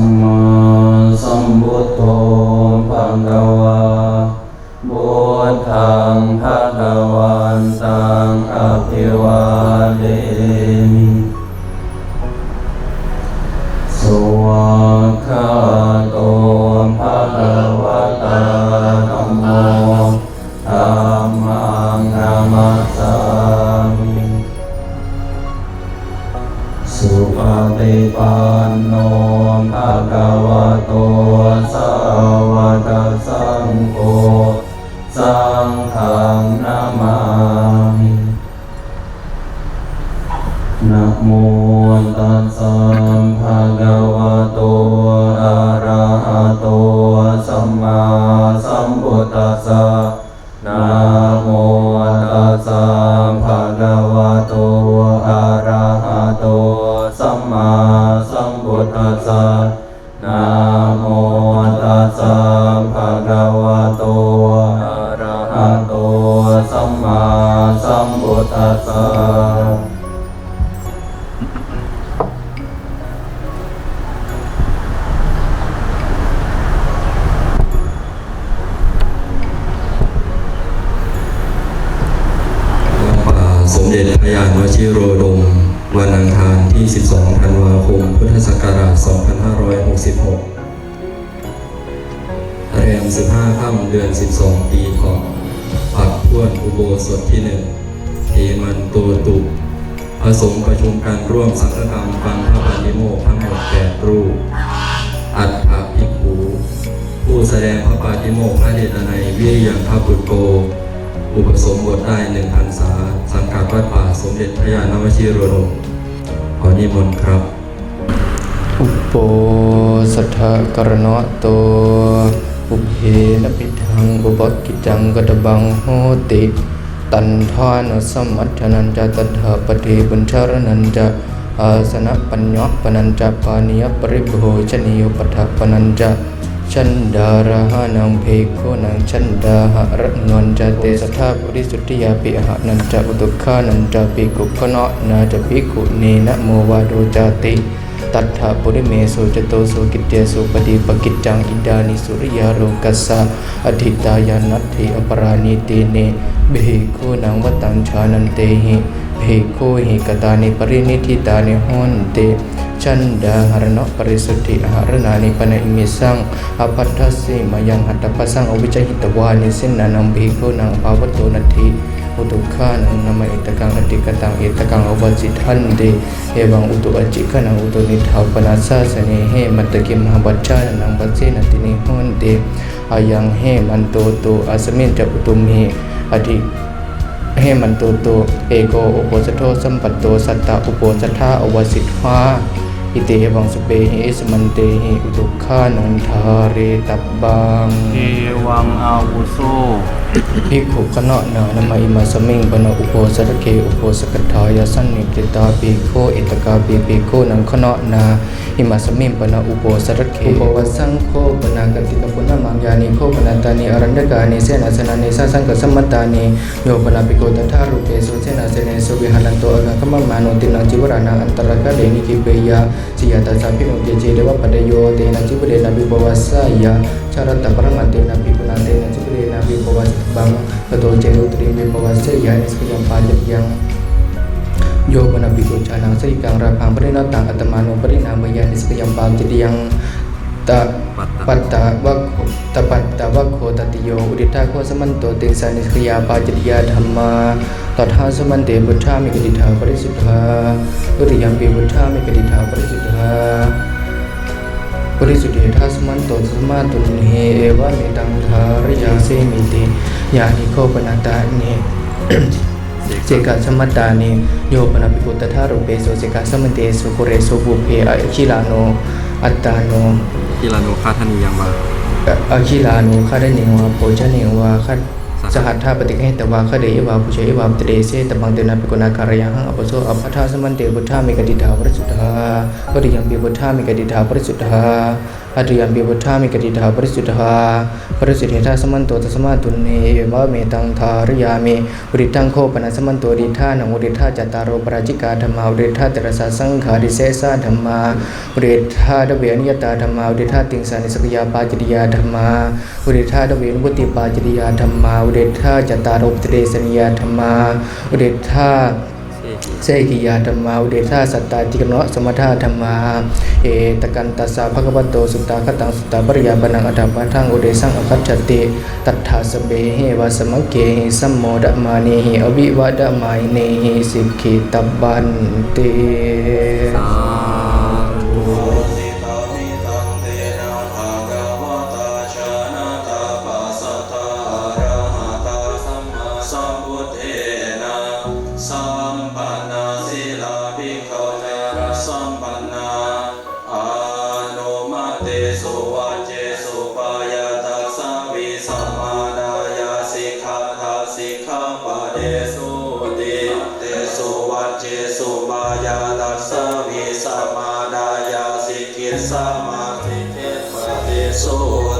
มมาสัมพุทโธภะคะวาพุทธังภะคะวันตังอภิวาเท สุปฏิปันโนภะคะวะโตสาวกสังโฆสังฆังนามามินะโมตัสสะภะคะวะโตอะระหะโตสัมมาสัมพุทธัสสะนะโมตัสสะภะคะวะโตอะระหะโต มาสัมพุทธัสสะนะโมตัสสะภะคะวะโตอะระหะโตสัมมาสัมพุทธัสสะสมเด็จพระยานวชิโร ที่ 12 ธันวาคม พุทธศักราช 2566 แรม 15 ค่ำเดือน 12 ปีเถาะปักพวนอุโบสถที่หนึ่งเทมันโตตุผสมประชุมการร่วมสังฆกรรมฟังพระปาฏิโมกทั้งหมดแปดรูป อัฏฐภิกขุผู้แสดงพระปาฏิโมกพระเดชในยวิริยังพระปุตโก อุปสมบทได้หนึ่งพรรษา สังกัดวัดป่าสมเด็จพระยานวชิโรดมข อนิมนต์ครับ อุปโปสัทธกรณะโตอุเพนปิทังอุบกิจังกตบังโหติ ตันทานสมัทนันจะตัถาปฏิบุญชารนันจะอาสนะปัญญปนันจะปานิยปริโภชนิยปทปนันจะ ชันดาระหานังเพโคนังชันดาหะระนนจะเตสัทธาปริสุทธิยาปิหะนันจะอุตุขานันจะปิกุขเนะนาจะปิกุเนนะโมวาโดจาติตัทธะปุริเมสุจโตสุกิจเตสุปฏิปกิจจังอิดานิสุริยาโลกัสสะอธิตายานัตถิอปราณิเตเนเบหิโคนังวตังชานันเตหิเบหิโคหิกตานิปรินิธิตานิหอนเต ชันดาหารณปริสุทธิหารนานิปนอิมิสังอภัทธัสสิมายังหัตถปัสสังอวิจหิตวานิสินนานังบหิโคนังภาวโตนัตถิอุตุขานังนามาอิตกังอติกตังอิตกังอวัจิทันเดเอวังอุตุอจิขนังอุตุนิทาปนาสาสเนเหมัตตกิมหาบัจจานังบัจเจนตินิหอนเดอายังเหมันโตโตอาสมินจะอุตุมเหอธิเหมันโตโตเอโกอุปสโทสัมปัตโตสัตตะอุปสัทธาอวสิทธา อิเตวังสเปหิสมันเตหิอุตุขานันทาเรตับบังเอวังอาวุโส ภิกขุขณะนานามาอิมาสมิงปนอุโภสถเคอุโภสกทายสันนิปติตาปิโคอิตกาปิปิโคนังขณะนาอิมาสมิงปนอุโภสถเคอุปวัสังโฆปนากติตปุณณมังยานิโคปนันตานิอรันดกานิเสนาสนานิสัสังกสัมมตานิโยปนาปิโกตถารุเปสุเสนาเสนสุวิหารันโตอะกะมะมานุตินังจิวรานังอันตรกะเดนิกิเปยาสิยาตาสาภิโนเตเจเดวะปะเดโยเตนะจิวเดนะปิปวัสสายาชารัตตะปรังอันเตนะปิปุนันเตนะจิ ปวัสบัง Ketua Jero Terima Pawasa Ya Sekalian Pajak yang Yo Bana Biku Canang Serikang Rapang Perinatang Atamano Perinama Ya Sekalian Pajak yang Tak Patta Wakho Tapatta Wakho Tatiyo Udita Ko Samanto Tinsa Niskaya Pajak Ya Dhamma Tatha Samante Buddha Mikaditha Parisudha Uriyampi Buddha Mikaditha Parisudha ปริสุทธิทัส มันโตสมาตุนเฮเอวะเมตังทาริยาเสมิติยานิโคปนาตาเนเจกะสมัตตานิโยปนาปิปุตตถารุเปโสเจกะสมันเตสุโกเรสุบุเพอคิลาโนอัตตาโนที่ลานุคาธนียังมาอคิลาโนคาเดเนวาโพชเนวาคัด สหัตถาปฏิเกตวาคเดยวาปุเชวามตเดเสตบังเตนาปิกุณาการยังหังอปโสอภัทธาสมันเตบุทธามิกติธาปริสุทธาปริยังปิบุทธามิกติธาปริสุทธา อัตยัมปิพุทธามิกติธาปริสุทธาปริสุทธิธาสมันโตตัสมาตุนเนเอวะเมตังทาริยามิอุริทังโคปนัสมันโตดิธานังอุริธาจัตตารโอปราจิกาธรรมาอุริธาตรสาสังขาริเสสาธรรมาอุริธาดเวนิยตาธรรมาอุริธาติงสานิสกยาปาจิตยาธรรมาอุริธาดเวนุปติปาจิตยาธรรมาอุริธาจัตตารโอปเตสนิยาธรรมาอุริธา เสกิยาธรรมาอุเดชาสัตตาติกนะสมทาธรรมาเอตกันตัสสะภะคะวะโตสุตตาคตังสุตตาปริยาปนังอัฏฐปะทังอุเดสังอคัจฉติตัทธาสเบเหวะสมังเกหิสัมโมดะมาเนหิอวิวะดะมาเนหิสิกขิตบันติสา วิ